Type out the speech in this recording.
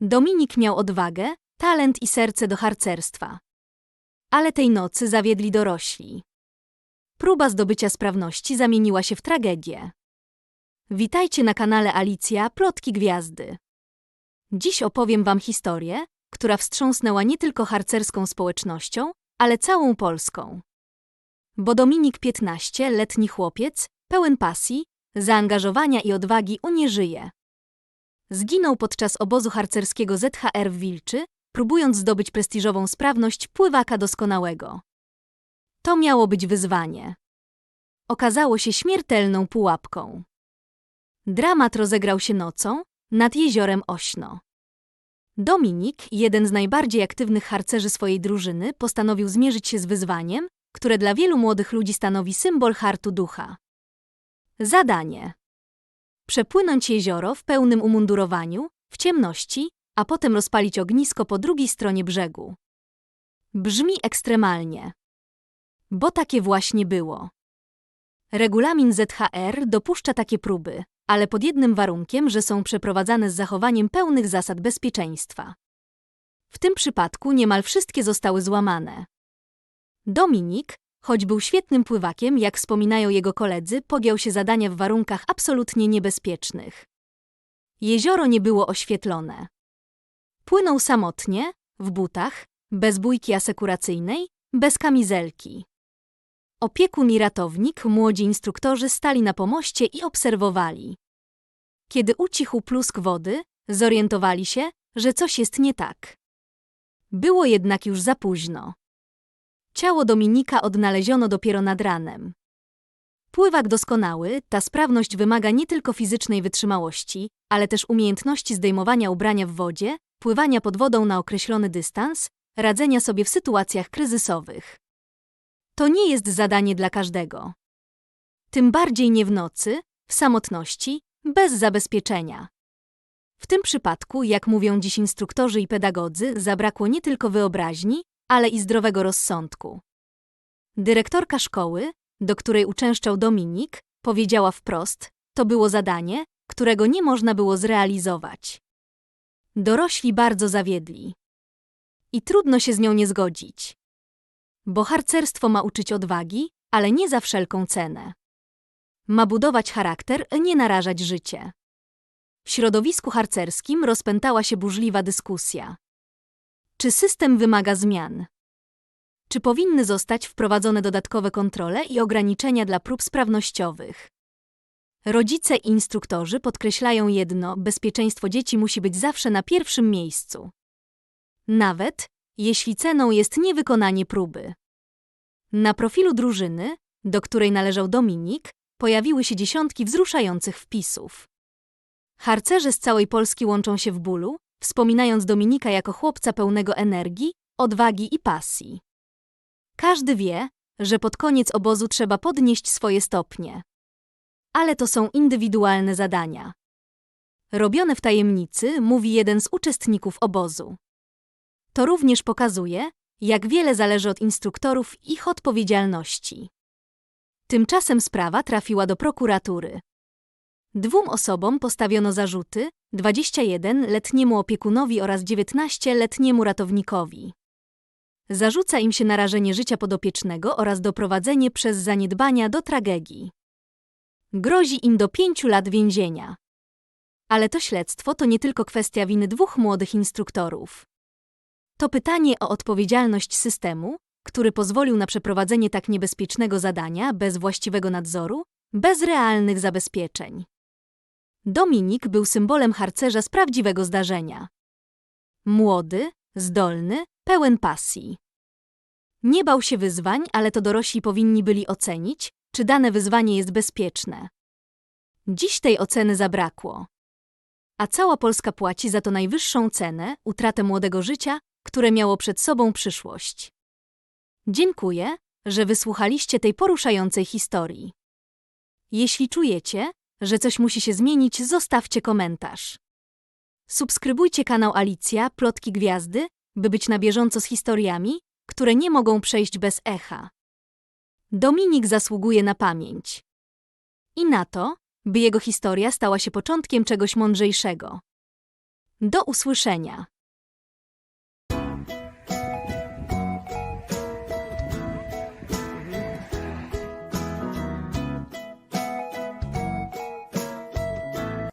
Dominik miał odwagę, talent i serce do harcerstwa. Ale tej nocy zawiedli dorośli. Próba zdobycia sprawności zamieniła się w tragedię. Witajcie na kanale Alicja Plotki Gwiazdy. Dziś opowiem Wam historię, która wstrząsnęła nie tylko harcerską społecznością, ale całą Polską. Bo Dominik 15, letni chłopiec, pełen pasji, zaangażowania i odwagi nie żyje. Zginął podczas obozu harcerskiego ZHR w Wilczy, próbując zdobyć prestiżową sprawność pływaka doskonałego. To miało być wyzwanie. Okazało się śmiertelną pułapką. Dramat rozegrał się nocą nad jeziorem Ośno. Dominik, jeden z najbardziej aktywnych harcerzy swojej drużyny, postanowił zmierzyć się z wyzwaniem, które dla wielu młodych ludzi stanowi symbol hartu ducha. Zadanie: przepłynąć jezioro w pełnym umundurowaniu, w ciemności, a potem rozpalić ognisko po drugiej stronie brzegu. Brzmi ekstremalnie. Bo takie właśnie było. Regulamin ZHR dopuszcza takie próby, ale pod jednym warunkiem, że są przeprowadzane z zachowaniem pełnych zasad bezpieczeństwa. W tym przypadku niemal wszystkie zostały złamane. Dominik, choć był świetnym pływakiem, jak wspominają jego koledzy, podjął się zadania w warunkach absolutnie niebezpiecznych. Jezioro nie było oświetlone. Płynął samotnie, w butach, bez bójki asekuracyjnej, bez kamizelki. Opiekun i ratownik, młodzi instruktorzy stali na pomoście i obserwowali. Kiedy ucichł plusk wody, zorientowali się, że coś jest nie tak. Było jednak już za późno. Ciało Dominika odnaleziono dopiero nad ranem. Pływak doskonały, ta sprawność wymaga nie tylko fizycznej wytrzymałości, ale też umiejętności zdejmowania ubrania w wodzie, pływania pod wodą na określony dystans, radzenia sobie w sytuacjach kryzysowych. To nie jest zadanie dla każdego. Tym bardziej nie w nocy, w samotności, bez zabezpieczenia. W tym przypadku, jak mówią dziś instruktorzy i pedagodzy, zabrakło nie tylko wyobraźni, ale i zdrowego rozsądku. Dyrektorka szkoły, do której uczęszczał Dominik, powiedziała wprost: To było zadanie, którego nie można było zrealizować. Dorośli bardzo zawiedli. I trudno się z nią nie zgodzić. Bo harcerstwo ma uczyć odwagi, ale nie za wszelką cenę. Ma budować charakter, nie narażać życie. W środowisku harcerskim rozpętała się burzliwa dyskusja. Czy system wymaga zmian? Czy powinny zostać wprowadzone dodatkowe kontrole i ograniczenia dla prób sprawnościowych? Rodzice i instruktorzy podkreślają jedno: bezpieczeństwo dzieci musi być zawsze na pierwszym miejscu. Nawet jeśli ceną jest niewykonanie próby. Na profilu drużyny, do której należał Dominik, pojawiły się dziesiątki wzruszających wpisów. Harcerze z całej Polski łączą się w bólu, wspominając Dominika jako chłopca pełnego energii, odwagi i pasji. Każdy wie, że pod koniec obozu trzeba podnieść swoje stopnie. Ale to są indywidualne zadania. Robione w tajemnicy, mówi jeden z uczestników obozu. To również pokazuje, jak wiele zależy od instruktorów i ich odpowiedzialności. Tymczasem sprawa trafiła do prokuratury. Dwóm osobom postawiono zarzuty, 21-letniemu opiekunowi oraz 19-letniemu ratownikowi. Zarzuca im się narażenie życia podopiecznego oraz doprowadzenie przez zaniedbania do tragedii. Grozi im do pięciu lat więzienia. Ale to śledztwo to nie tylko kwestia winy dwóch młodych instruktorów. To pytanie o odpowiedzialność systemu, który pozwolił na przeprowadzenie tak niebezpiecznego zadania bez właściwego nadzoru, bez realnych zabezpieczeń. Dominik był symbolem harcerza z prawdziwego zdarzenia. Młody, zdolny, pełen pasji. Nie bał się wyzwań, ale to dorośli powinni byli ocenić, czy dane wyzwanie jest bezpieczne. Dziś tej oceny zabrakło. A cała Polska płaci za to najwyższą cenę utratę młodego życia, które miało przed sobą przyszłość. Dziękuję, że wysłuchaliście tej poruszającej historii. Jeśli czujecie, że coś musi się zmienić, zostawcie komentarz. Subskrybujcie kanał Alicja Plotki Gwiazdy, by być na bieżąco z historiami, które nie mogą przejść bez echa. Dominik zasługuje na pamięć. I na to, by jego historia stała się początkiem czegoś mądrzejszego. Do usłyszenia.